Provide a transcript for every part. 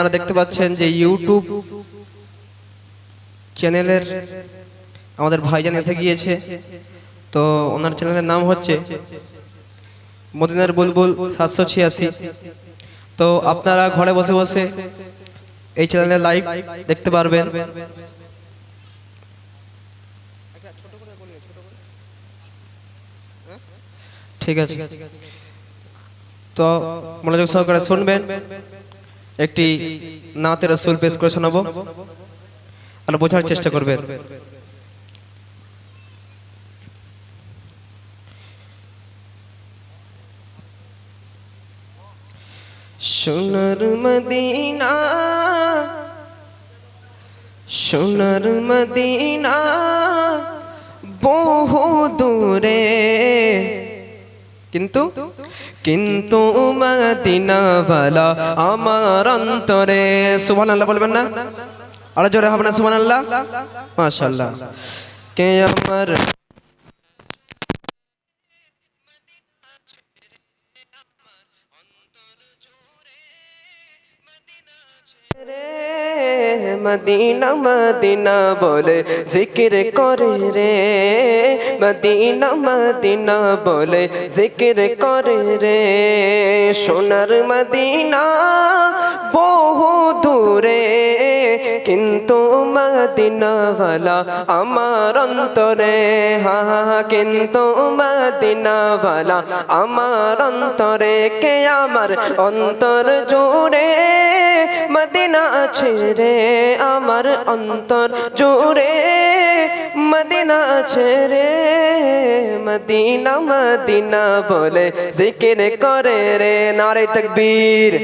আপনারা দেখতে পাচ্ছেন যে ইউটিউব চ্যানেলের আমাদের ভাইজান এসে গিয়েছে। তো ওনার চ্যানেলের নাম হচ্ছে মদিনার বুলবুল সাতশো ছিয়াশি। তো আপনারা ঘরে বসে বসে এই চ্যানেলে লাইভ দেখতে পারবেন। ঠিক আছে। তো মনোযোগ সহকারে শুনবেন। একটি নাতে রসুল পেশ করে শোনাবো। আর বোঝার চেষ্টা করবেন সোনার মদিনা সোনার মদিনা বহু দূরে। কিন্তু কিন্তু আমার অন্তরে, সুবহানাল্লাহ বলবেন না? আরও জোরে হবে না সুবহানাল্লাহ? মাশাআল্লাহ। কে আমার রে মদিনা মদিনা বলে জিকির করে রে। মদিনা মদিনা বলে জিকির করে রে। সোনার মদিনা বল কিন্তু মদিনাওয়ালা আমার অন্তরে, হা কিন্তু মদিনাওয়ালা আমার অন্তরে, কে আমার অন্তর জুড়ে? মদিনা রে আমার অন্তর জুড়ে, মদিনা রে মদিনা মদিনা বলে জিকির করে রে, নারে তকবীর।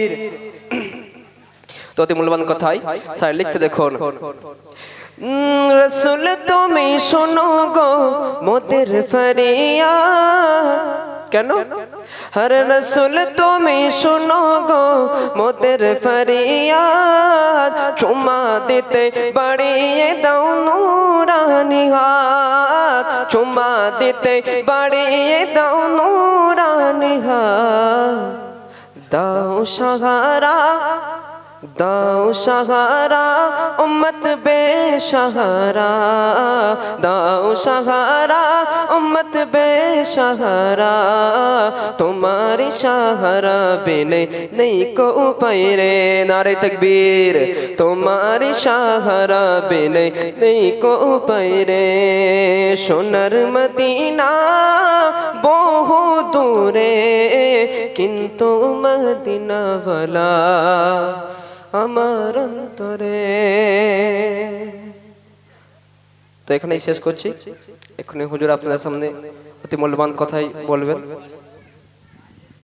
তো অতি মূল্যবান কথাই স্যার, লিখতে দেখুন। রসুল, তুমি শোনো গো, মোদের ফরিয়া। কেন? হর রসুল, তুমি শোনো গো, মোদের ফরিয়াদ চুমা দিতে বাড়িয়ে দাও নুরানি হাত। চুমা দিতে বাড়িয়ে দাও নুরানি হাত। দাও সাহারা। দাও সাহারা, উম্মত বেসহারা দাও সাহারা, উম্মত বেসহারা তোমার সাহারা বিনে নেই কো উপায় রে নারে তকবীর, তোমার সাহারা বিনে নেই কো উপায় রে সোনার মদিনা বহু দূরে, কিন্তু মদিনাওয়ালা আমার অন্তরে। তো এখানেই শেষ করছি। এখনই হুজুর আপনাদের সামনে অতি মূল্যবান কথাই বলবেন।